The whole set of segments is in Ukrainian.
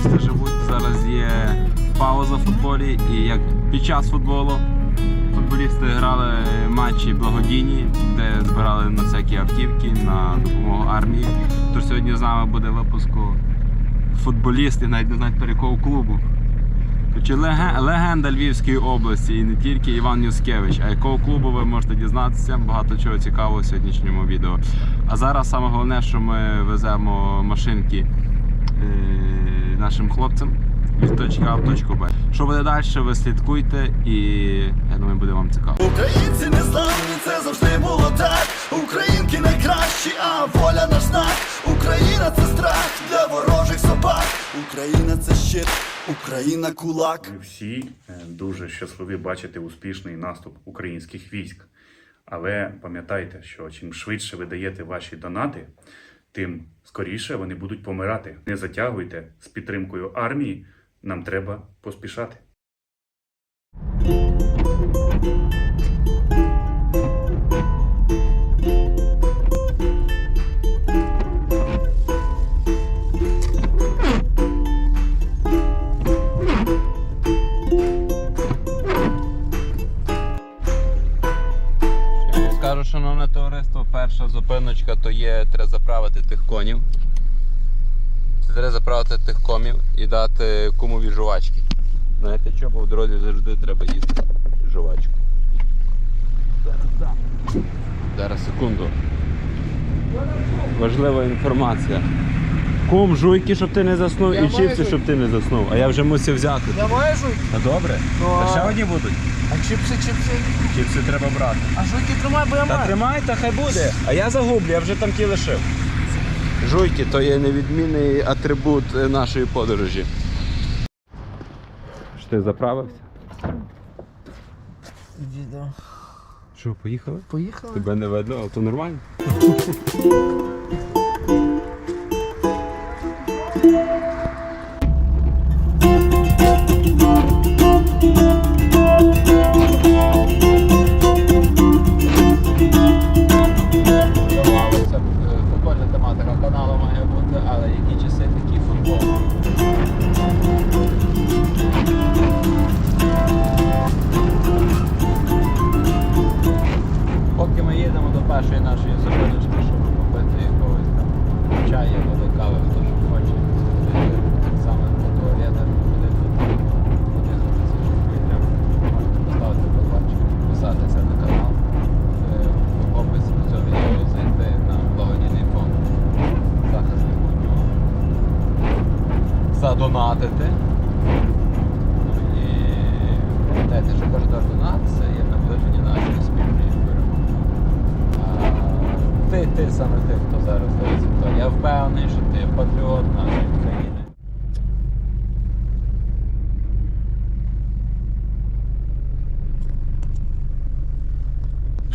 футболісти живуть. Зараз є пауза в футболі, і як під час футболу футболісти грали матчі благодійні, де збирали на всякі автівки на допомогу армії. Тож сьогодні з нами буде випуску футболіст і навіть не знають перекого клубу. Чи легенда Львівської області і не тільки Іван Юскевич, а якого клубу ви можете дізнатися. Багато чого цікавого в сьогоднішньому відео. А зараз саме головне, що ми веземо машинки е, нашим хлопцям від точки А в точку Б. Що буде далі, ви слідкуйте і я думаю, буде вам цікаво. Українці не славні, це завжди було так. Українки найкращі, а воля наш знак. Україна це страх для ворожих собак. Україна це щит, Україна кулак. Ми всі е, дуже щасливі бачити успішний наступ українських військ. Але пам'ятайте, що чим швидше ви даєте ваші донати, тим скоріше вони будуть помирати. Не затягуйте з підтримкою армії. Нам треба поспішати. Шановне товариство, перша зупиночка то є треба заправити тих конів. Це треба заправити тих комів і дати кумові жувачки. Знаєте що, бо в дорозі завжди треба їсти жувачку. Зараз, так. Зараз секунду. Важлива інформація. Кум, жуйки, щоб ти не заснув, Я і маю чіпси, жуйки. щоб ти не заснув. А я вже мусив взяти. Я маю жуйки. Та добре. Ну, Та а- ще одні будуть. А чіпси, чіпси. Чіпси треба брати. А жуйки тримай, бо я Та маю. тримай, та хай буде. А я загублю, я вже там ті лишив. Жуйки то є невідмінний атрибут е, нашої подорожі. Що ти заправився? Дідо. Що, поїхали? Поїхали? Тебе не видно, але то нормально. Yeah.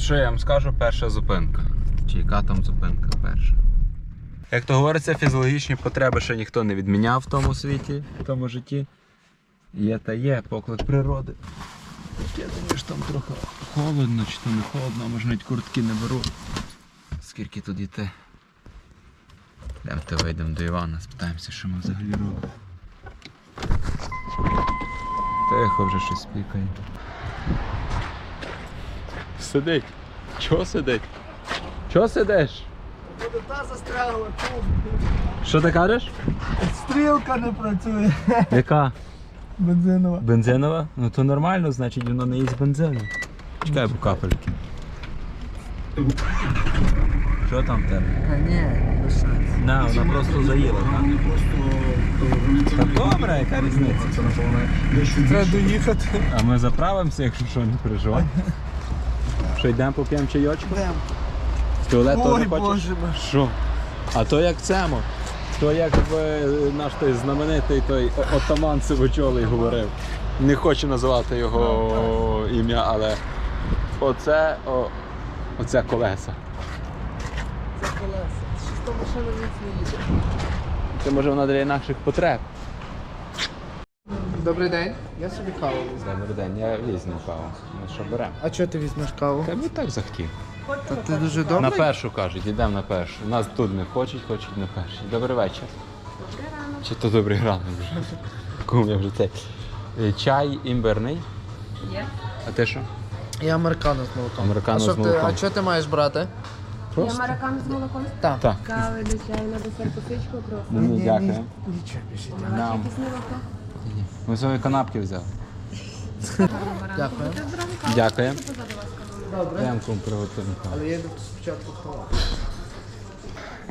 Що я вам скажу, перша зупинка. Чи яка там зупинка перша? Як то говориться, фізіологічні потреби ще ніхто не відміняв в тому світі, в тому житті. Є та є поклик природи. Я думаю, що там трохи холодно, чи то не холодно, може навіть куртки не беру. Скільки тут йти? Йдемте вийдемо до Івана, спитаємося, що ми взагалі робимо. Тихо вже щось пікає. Сидить. Чого сидить? Чого сидиш? Буде та застрягла, тут. Що ти кажеш? Стрілка не працює. Яка? Бензинова. Бензинова? Ну то нормально, значить воно не їсть бензину. Чекай, бо капельки. Що там в тебе? А ні, лишається. На, вона просто заїла, так? Та добре, яка різниця? Треба доїхати. А ми заправимося, якщо що, не переживай. Що, йдемо поп'ємо чайочку? Прям. Туалет Ой, теж хочеш? боже мой. Що? А то як цемо. То як в, наш той знаменитий той отаман Сивочолий говорив. Не хочу називати його ім'я, але оце, о, оце колеса. Це колеса. Щось там машина не їде. Це може вона для інакших потреб. Добрий день. Я собі каву візьму. Добрий день, я візьму каву. Ну що беремо? А чого ти візьмеш каву? Я б так захотів. Та ти дуже На першу кажуть, йдемо на першу. Нас тут не хочуть, хочуть на першу. Добрий вечір. Чи то добрий ранок вже? Кум я вже цей. Е, Чай імбирний. Є. А ти що? Я американо з молоком. Американо а що з ти- молоком. А що ти маєш брати? Є американо з молоком? Так. Так. Кави до чаю на десерт косичку просто. Ну, дякую. Нічого більше. Нам. Якісь молоко? Ми свої канапки взяли. Дякую. Дякую. Прям приготуємо. Але я йду спочатку ховати.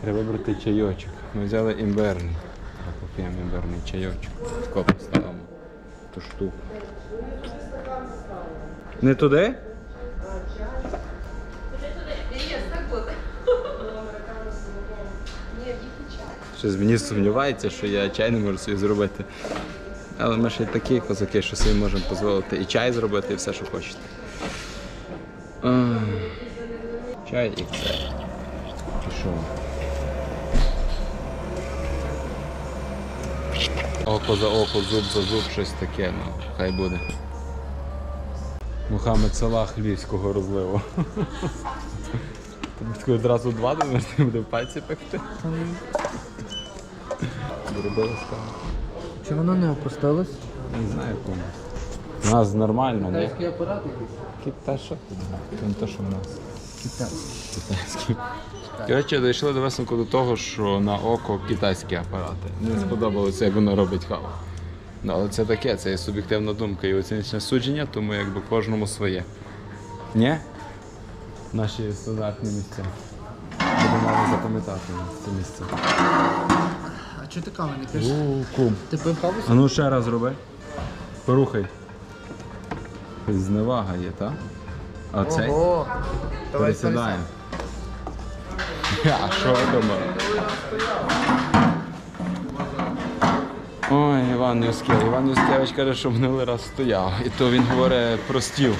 Треба брати чайочок. Ми взяли імбирний. А Поп'ємо імбирний чайочок. Тако поставимо. Ту штуку. Не туди? Щось мені сумнівається, що я чай не можу собі зробити. Але ми ще й такі козаки, що собі можемо дозволити і чай зробити, і все, що хочете. Чай і це. Пішов. Око за око, зуб за зуб, щось таке, ну, хай буде. Мухаммед Салах львівського розливу. Тобі таку одразу два думаєш, ти буде в пальці пекти. Зробили скажу. Чи воно не опустилось? Не знаю кому. У нас нормально, ні? Китайський апарат якийсь. Китай що? Це не те, що в нас. Китайський. Китайські. Коротше, дійшли до висновку до того, що на око китайські апарати. Не сподобалося, як воно робить каву. Ну, але це таке, це є суб'єктивна думка і оціночне судження, тому якби кожному своє. Ні? Наші стандартні місця. Будемо запам'ятати це місце. А ти каву не п'єш? У, кум. Ти пив каву? А ну ще раз роби. Порухай. Зневага є, так? А цей? Ого. Давай Пересідаємо. А що ви думали? Ой, Іван Юскевич. Іван Юскевич каже, що минулий раз стояв. І то він говорить про стіл.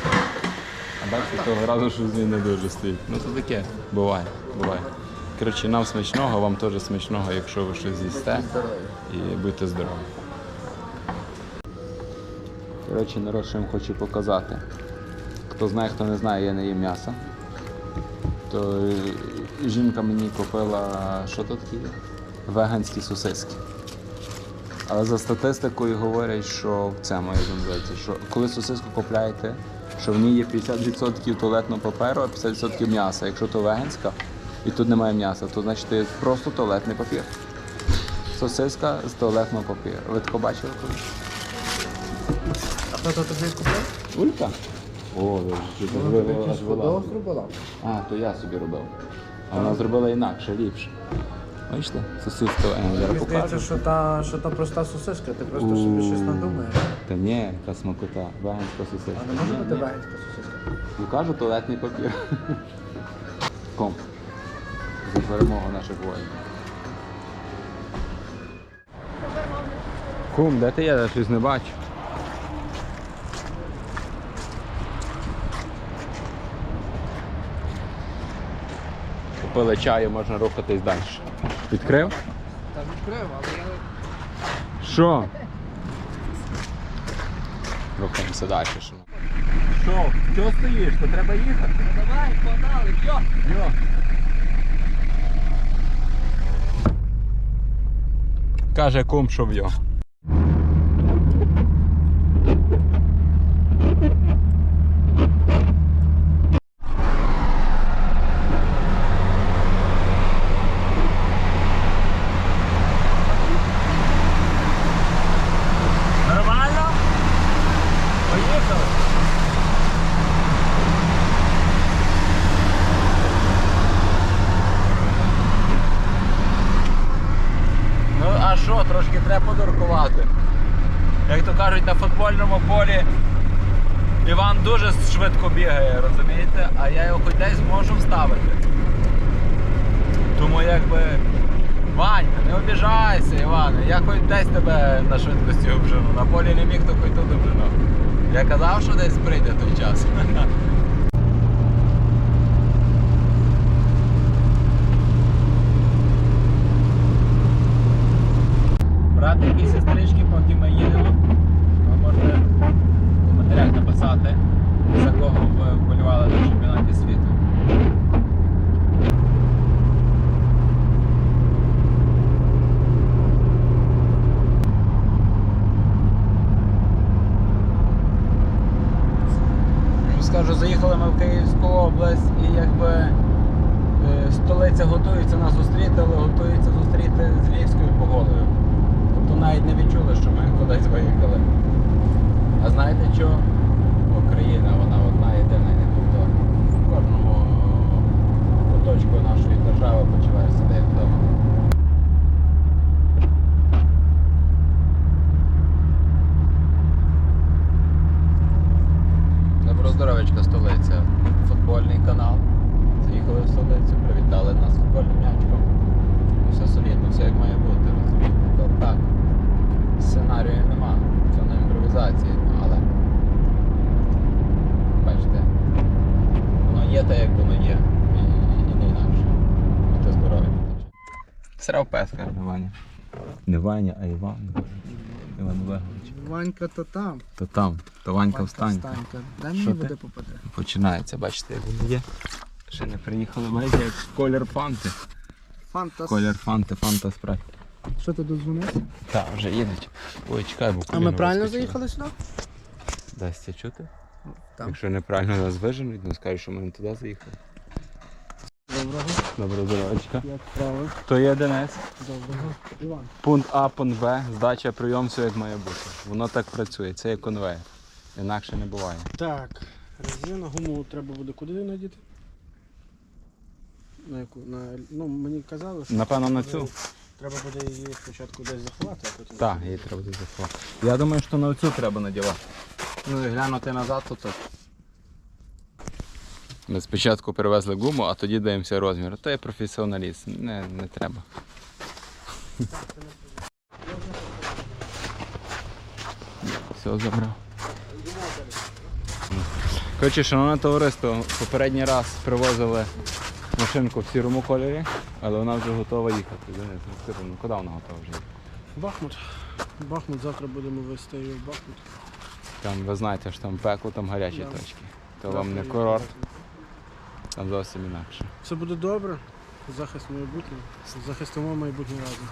А бачите, того разу щось він не дуже стоїть. Ну це таке. Буває, буває. Коротше, нам смачного, вам теж смачного, якщо ви щось з'їсте. І будьте здорові. Коротше, народ, що вам хочу показати. Хто знає, хто не знає, я не їм м'ясо. То е, жінка мені купила, що тут таке? є? Веганські сосиски. Але за статистикою говорять, що в цьому як що коли сосиску купляєте, що в ній є 50% туалетного паперу, а 50% м'яса. Якщо то веганська і тут немає м'яса, то значить це просто туалетний папір. Сосиска з туалетного папіру. Ви тако бачили колись? А хто то тобі купив? Улька? О, ви ж якийсь подов зробила. А, то я собі робив. А вона зробила інакше, ліпше. Бачите? Сосиска, я Мені здається, покажу. що та, що та проста сосиска, ти просто собі щось надумаєш. Та ні, яка смакота, веганська сосиска. А не може Ні, бути ні. веганська сосиска? Ну кажу, туалетний папір. Ком. За перемогу наших воїнів. Кум, де ти є? Я щось не бачу. Купили чаю, можна рухатись далі. Відкрив? Та відкрив, але я Що? Рухаємося далі. Що? Що? Стоїш? То треба їхати. Давай, погнали, йо! Йо. Каже кум, що в Нормально? Поїхали. Ну а що, трошки треба подуркувати. Як то кажуть, на футбольному полі Іван дуже швидко бігає, розумієте? А я його хоч десь можу вставити. Тому якби. Ванька, не обіжайся, Іване, я хоч десь тебе на швидкості обжену. На полі не міг, то хоч тут обжену. Я казав, що десь прийде той час. Брати якісь сестрички, поки ми їдемо, ви можете в коментарях написати, за кого ви вболівали на чемпіонаті світу. Ну, скажу, заїхали ми в Київську область і якби. Е, столиця готується нас зустріти, але готується зустріти з львівською погодою. Тобто навіть не відчули, що ми кудись виїхали. А знаєте що? Україна, вона одна єдина і неповторна. В кожному куточку нашої держави почуваєш себе як вдома. Доброздоровечка столиця. Футбольний канал. Заїхали в столицю, привітали нас футбольним м'ячком. Все солідно, все як має бути, розумієте? Так. Сценарію нема. Це на імпровізації, але. Бачите. Воно є те, як воно є. І, і, і не інакше. Будьте здорові. Срав пес, каже Ваня. Не Ваня, а Іван. Іван Олегович. Ванька то там. То там, то Ванька Ванька встань. встанька. Дай мені Що ти? води попаде. Починається, бачите, як воно є. Ще не приїхали, бачите, як колір фанти. Фантас. Колір фанти, фанта спрайт. Що ти дозвонився? Так, вже їдуть. Ой, чекай, бо А коліно ми правильно вискочило. заїхали сюди? Дасться чути? Там. Якщо неправильно нас виженуть, ну скажуть, що ми не туди заїхали. Доброго. Доброго здоров'ячка. Як справи? То є Денис. Доброго. Іван. Пункт А, пункт Б, здача, прийом, все як має бути. Воно так працює, це є конвейер. Інакше не буває. Так, резина, гуму треба буде куди надіти? На яку? На, ну, мені казали, що Напевно, на цю. Треба буде її спочатку десь заховати, а потім. Так, її треба буде заховати. Я думаю, що на цю треба надівати. Ну і глянути назад, так. Ми спочатку перевезли гуму, а тоді даємося розмір. То є професіоналіст, не, не треба. Все забрав. Коротше, шановне товариство, попередній раз привозили машинку в сірому кольорі, але вона вже готова їхати. Ну куди вона готова вже їхати? Бахмут. Бахмут, завтра будемо вести її в Бахмут. Там ви знаєте, що там пекло, там гарячі Да. точки. То вам не її курорт, веземо. там зовсім інакше. Все буде добре. Захист майбутнього. Захистимо майбутнє разом.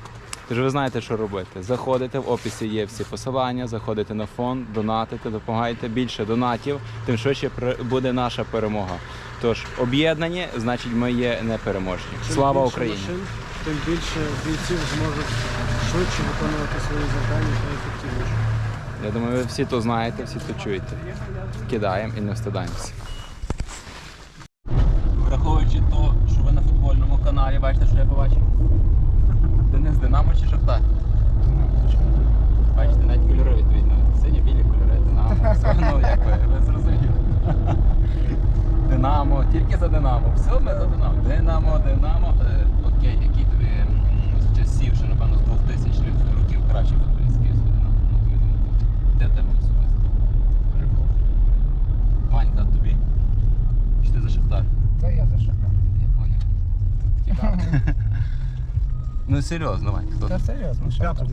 Тож ви знаєте, що робити. Заходите, в описі є всі посилання, заходите на фонд, донатите, допомагайте. Більше донатів, тим швидше при- буде наша перемога. Тож об'єднані, значить ми є непереможні. Чим Слава більше Україні! машин, тим більше бійців зможуть швидше виконувати свої завдання та ефективніше. Я думаю, ви всі то знаєте, всі то чуєте. Кидаємо і не встидаємося. Враховуючи то, що ви на футбольному каналі, бачите, що я побачив. Денис Динамо чи Шахтар? Бачите, навіть кольори відповідно. Сині білі кольори, Динамо. Все, ну як ви, ви зрозуміли. Динамо, тільки за Динамо. Все, ми за Динамо. Динамо, Динамо. Е, окей, які тобі м, з часів, ще напевно з 2000 х років кращий футболіст Київського Динамо. на твою думку? Де в тебе особисто? Ванька, тобі? Чи ти за Шахтар? Та я за Шахтар. Я. Тут такі. Ну серйозно, Вань, хто? Та серйозно, П'ятого,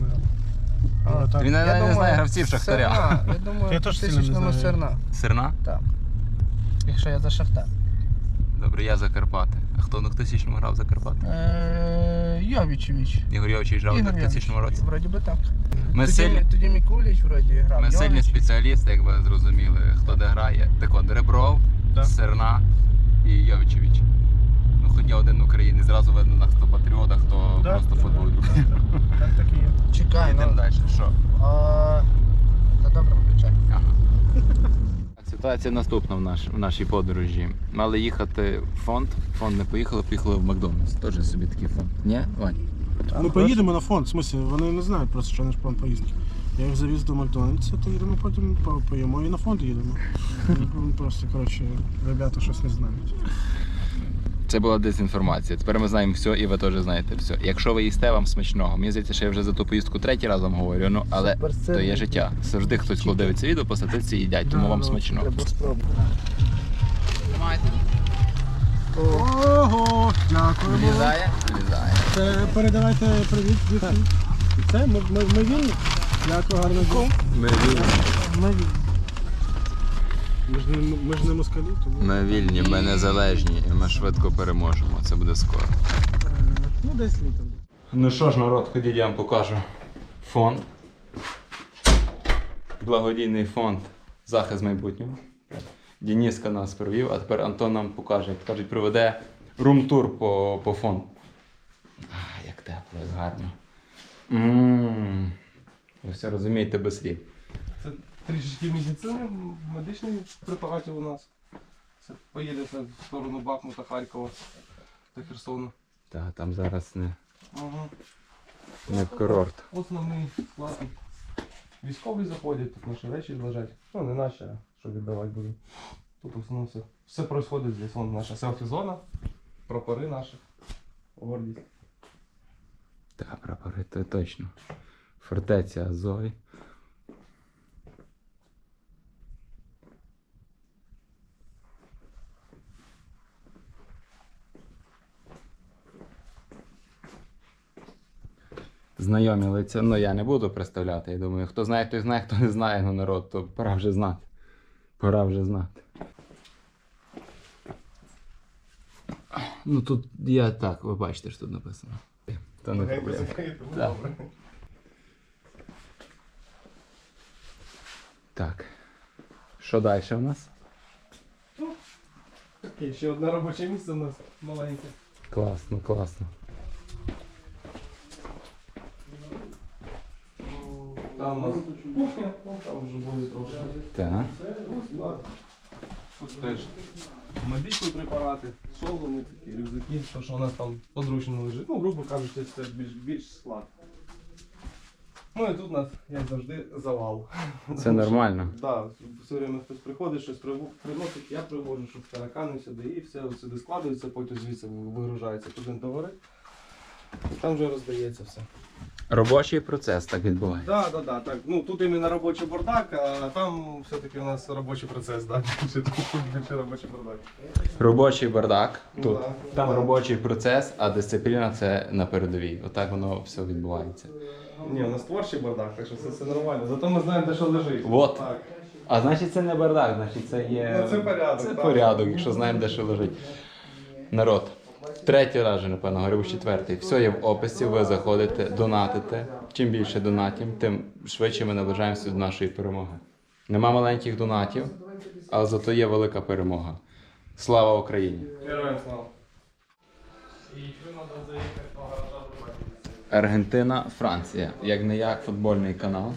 мабуть. Він навіть не знає гравців Шахтаря. Серна. Я думаю, Я теж сильно не тисячному знаю. серна. Серна? Так. Якщо я за Шахтар. Добре, я за Карпати. А хто на тисячному грав за Карпати? Е, Йовічевич. Ігор Йовчич грав в 2000 році. Вроді би так. Ми тоді, сильні, тоді Мікуліч вроді грав. ми сильні спеціалісти, як ви зрозуміли, хто де грає. Так от, Ребров, Так. Серна і Йовчевич. Ну, хоч є один українець, зразу видно, на хто патріот, а хто Да, просто да, футбол любить. Так, так і є. Чекай, Йдемо ну. далі. Що? А, Та добре, виключай. Ага. Ситуація наступна в, наш, в нашій подорожі. Мали їхати в фонд, фонд не поїхали, поїхали в Макдональдс. Теж собі такий фонд. Ні, Вань? Ми поїдемо на фонд, в смысле, вони не знають просто, що наш план поїздки. Я їх завіз до Макдональдса, то їдемо потім по- поїмо і на фонд їдемо. Ну, Просто, коротше, ребята щось не знають. Це була дезінформація. Тепер ми знаємо все, і ви теж знаєте все. Якщо ви їсте вам смачного, мені здається, що я вже за ту поїздку третій раз вам говорю, ну але то є життя. Завжди хтось, коли дивиться відео, по статиці їдять, тому вам. Треба спробувати. Ого, дякуємо. Влізає? Влізає. Це передавайте привіт. Це ми, ми, ми вільні. Дякую, гарно. Ми вільні. Ми вільні. Ми ж не, ми ж не москалі, тому. Ми вільні, ми незалежні, і ми швидко переможемо. Це буде скоро. Е, Ну, десь літом. Ну що ж, народ, ходіть, я вам покажу фонд. Благодійний фонд Захист майбутнього. Дініска нас провів, а тепер Антон нам покаже, як кажуть, проведе рум-тур по, по фон. А, як тепло, як гарно. Ви все розумієте без слів. Це трішечки медицини, медичних препаратів у нас. Це поїдете в сторону Бахмута, Харкова та Херсону. Так, там зараз не, Ага. не курорт. Основний склад. Військові заходять, тут наші речі лежать. Ну, не наші, а що віддавати будемо. Тут в основному все. Все происходить здесь. Вон наша селфі-зона, прапори наші. Гордість. Так, прапори, то точно. Фортеця Азові. Знайомі лиця, ну я не буду представляти. Я думаю, хто знає, той знає, хто не знає, ну народ, то пора вже знати. Пора вже знати. Ну тут я так, ви бачите, що тут написано. То не проблема. Так. Так. Що далі у нас? І ще одне робоче місце у нас маленьке. Класно, класно. Там у нас кухня, ну, там вже буде трошки. Так. Тут теж медичні препарати, соломи такі, рюкзаки, то що у нас там подручно лежить. Ну, грубо кажучи, це більш, більш склад. Ну і тут у нас, як завжди, завал. Це нормально. Так, все время хтось приходить, щось приносить, я привожу, щоб таракани сюди і все сюди складується, потім звідси вигружається туди до гори. Там вже роздається все. Робочий процес так відбувається. Так, так, так, так. Ну тут іменно робочий бардак, а там все-таки у нас робочий процес, так. Тут тут більше робочий бардак. Робочий бардак тут. Ну, да. Там робочий процес, а дисципліна це на передовій. Отак воно все відбувається. Ні, у нас творчий бардак, так що все, все нормально. Зато ми знаємо, де що лежить. Вот. Так. А значить це не бардак, значить це є. Ну, це порядок, Це так. порядок, якщо знаємо, де що лежить. Народ. Третій раз напевно, говорю, четвертий. Все є в описі, ви заходите, донатите. Чим більше донатів, тим швидше ми наближаємося до нашої перемоги. Нема маленьких донатів, але зато є велика перемога. Слава Україні! Героям слава. Аргентина, Франція. Як не як футбольний канал.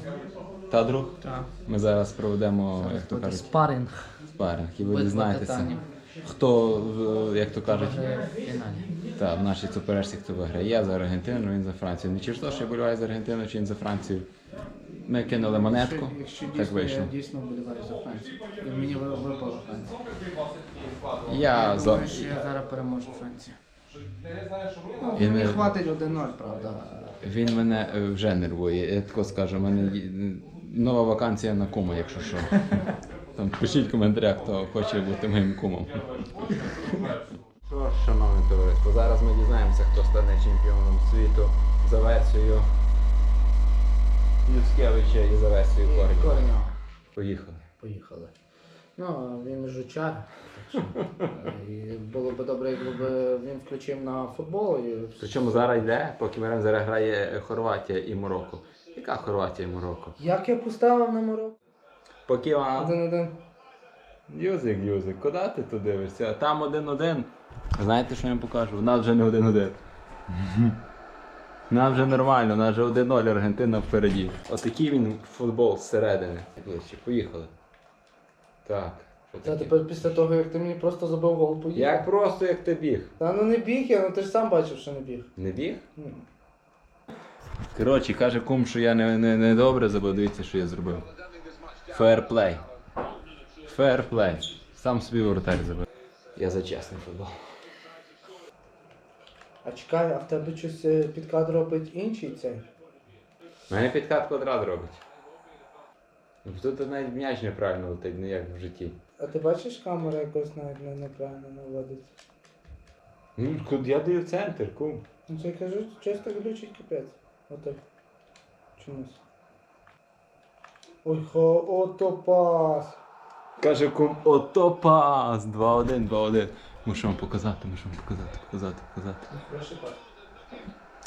Та друг? Так. Ми зараз проведемо, як то кажуть, спаринг спаринг і ви дізнаєтеся. Хто, як то кажуть, та, в нашій суперечці, хто виграє. Я за Аргентину, він за Францію. Не через те, що я боліваю за Аргентину, чи він за Францію. Ми кинули монетку, Якщо так дійсно, вийшло. я дійсно вболіваю за Францію. І мені ви- випала Франція. Я Я за. думаю, що я зараз переможу Францію. Ну, І мені хватить 1-0, правда. Він мене е, вже нервує. Я тако скажу, мене нова вакансія на кума, якщо що. Там пишіть в коментарях, хто хоче бути моїм кумом. Що, шановне товариство, зараз ми дізнаємося, хто стане чемпіоном світу за версією Юскевича і за версією Корнєва. Кореньо. Поїхали. Поїхали. Ну, він жучар. Так що, е, і було б добре, якби він включив на футбол. І... Причому зараз йде, поки Мерен зараз грає Хорватія і Марокко. Яка Хорватія і Марокко? Як я поставив на Марокко? Поки вам Один-один. Юзик, Юзик, куди ти тут дивишся? А Там один-один. Знаєте, що я вам покажу? У нас вже не один-один. У нас вже нормально, у нас вже 1-0 Аргентина впереді. Отакий він футбол зсередини. Ближче, поїхали. Так. що Та таке? тепер після того, як ти мені просто забив гол, поїхав. Як просто, як ти біг. Та ну не біг я, ну ти ж сам бачив, що не біг. Не біг? Ну. Коротше, каже кум, що я не, не, не добре забив, дивіться, що я зробив. Фейрплей. Фейрплей. Сам собі воротар забив. Я за чесний футбол. А чекай, а в тебе щось е, підкат робить інший цей? У мене підкат квадрат робить. Ну, Тут навіть м'яч неправильно летить, не як в житті. А ти бачиш, камера якось навіть не неправильно наводиться? Ну, куди я даю центр, кум. Ну це я кажу, чисто глючить капець. Отак. Чомусь. Ой, хо, ото пас. Каже кум, ото пас! 2-1, 2-1. Мушу вам показати, мушу вам показати, показати, показати.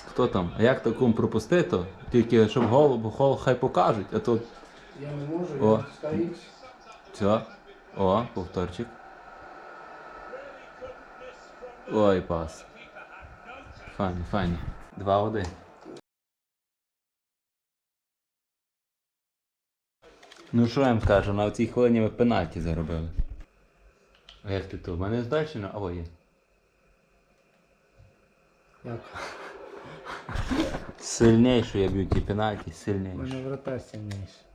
Хто там? А як то кум пропусти то? Тільки щоб гол, бо гол хай покажуть, а тут Я не можу, О. я стоїть. все. О, повторчик. Ой, пас. Файно, файно. 2-1. Ну що я вам скажу, на цій хвилині ми пенальті заробили. А як ти то? У мене здальщина? Або є. Як? Сильніше я б'ю ті пенальті, У мене врата сильніше.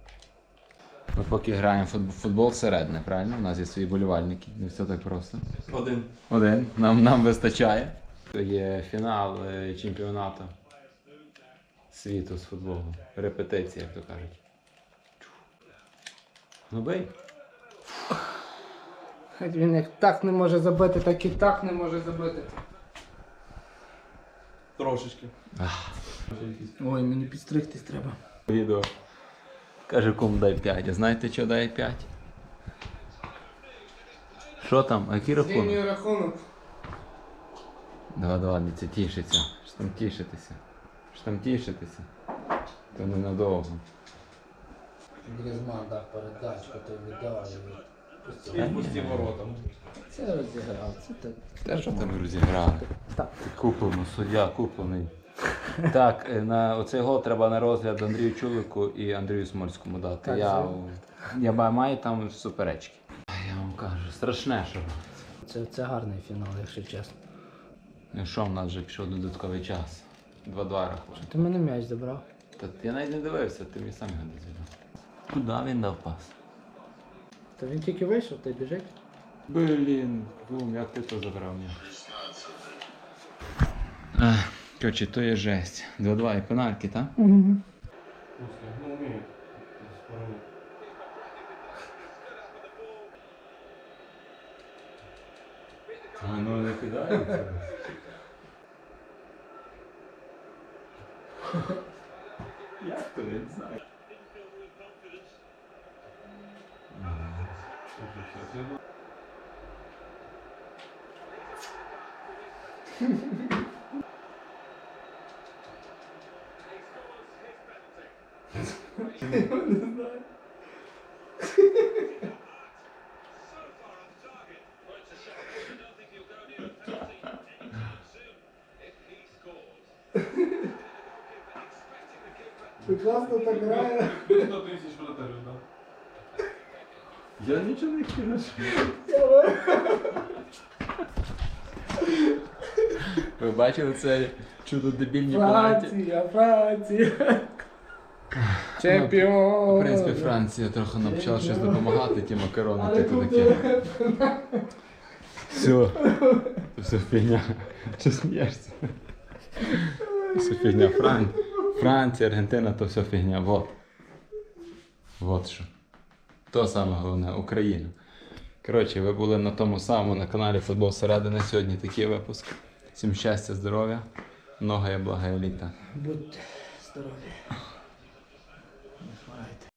Ми поки граємо в футбол, футбол всередине, правильно? У нас є свої болівальники, не все так просто. Один. Один. Нам, нам вистачає. Є фінал е, чемпіонату світу з футболу. Репетиція, як то кажуть. Ну. Хоч він як так не може забити, так і так не може забити. Трошечки. Ой, мені підстригтись треба. Відео. Каже, кому дай 5. А знаєте, що дай 5? Що там? А який рахунок? Зрівнюю рахунок. Давай, давай, це тішиться. Що там тішитися? Що там тішитися? То ненадовго. Грізман дав передачку, то віддав. І пусті ворота. Це розіграв, це так. Та що там розіграли? Так. Куплено, суддя куплений. Так, е, на оцей гол треба на розгляд Андрію Чулику і Андрію Смольському дати. Так, я, я ба- маю там суперечки. Я вам кажу, страшне, що. Це, це гарний фінал, якщо чесно. Ну що, в нас вже пішов додатковий час. 2-2 рахунок. Ти мене м'яч забрав. Та я навіть не дивився, ти мені сам його не звідав. Куди він дав пас? То він тільки вийшов, ти біжить. Блін, Гум, як ти то забрав мені? Коротше, то є жесть. 2-2 і пенальки, так? Ну, вміють. А ну не кидається. Ти класно так грає. 100 тисяч вратарів, так. Я нічого не кину. Ви бачили це чудо дебільні пенальті? Франція, Франція. В принципі, Франція трохи нам почала щось допомагати, ті макарони, ті то таке. Все. Це все фігня. Що смієшся? Все фігня. Фран... Франція, Аргентина, то все фігня. Вот. Вот що. То саме головне, Україна. Коротше, ви були на тому самому на каналі Футбол Середини. Сьогодні такий випуск. Всім щастя, здоров'я, много і блага літа. Будьте здорові.